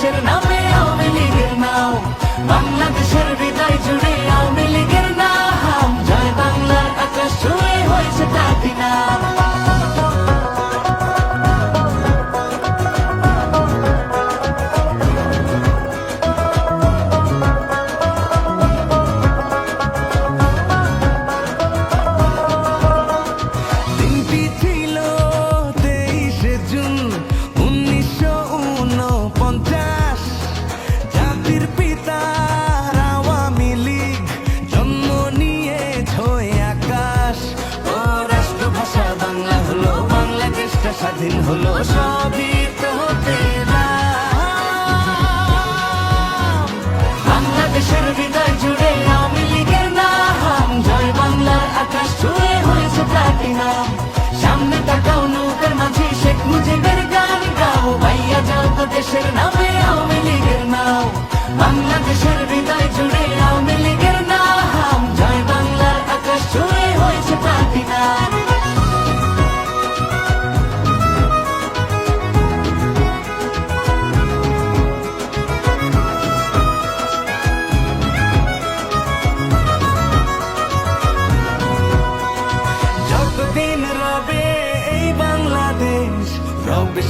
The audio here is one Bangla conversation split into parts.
যাও তো দেশের নামে আওয়ামী নাও বাংলাদেশের হৃদয় জুড়ে আওয়ামী লীগের নাম। জয় বাংলার আকাশ ছুঁয়ে হয়েছে প্লাটিনাম দিনটি ছিল তেইশে জুন, উনিশশো উনপঞ্চাশ স্বাধীন হলো সবই তো। বাংলাদেশের হৃদয় জুড়ে আমি লীগের নাম জয় বাংলার আকাশ ছুঁয়ে হয়েছে প্লাটিনাম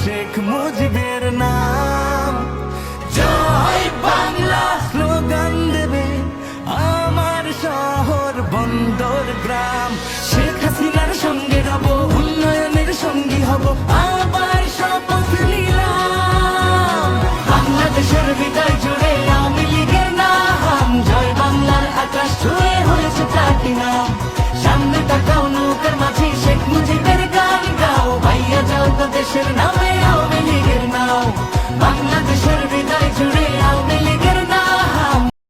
শেখ মুজিবের নাম। জয় বাংলা স্লোগান দেবে আমার শহর বন্দর গ্রাম। শেখ হাসিনার সঙ্গে হব উন্নয়নের সঙ্গী হব, আবার শপথ নিলাম। বাংলাদেশের বিদায় জুড়ে আমি লীগের নাম। জয় বাংলার আকাশ ছুঁয়ে হয়েছে চারটি নাম। সামনে তাকাও, নৌকার মাঝে শেখ মুজিবের গান গাও। ভাইয়া যাও তো দেশের নাম। বাংলাদেশের হৃদয় জুড়ে আওয়ামী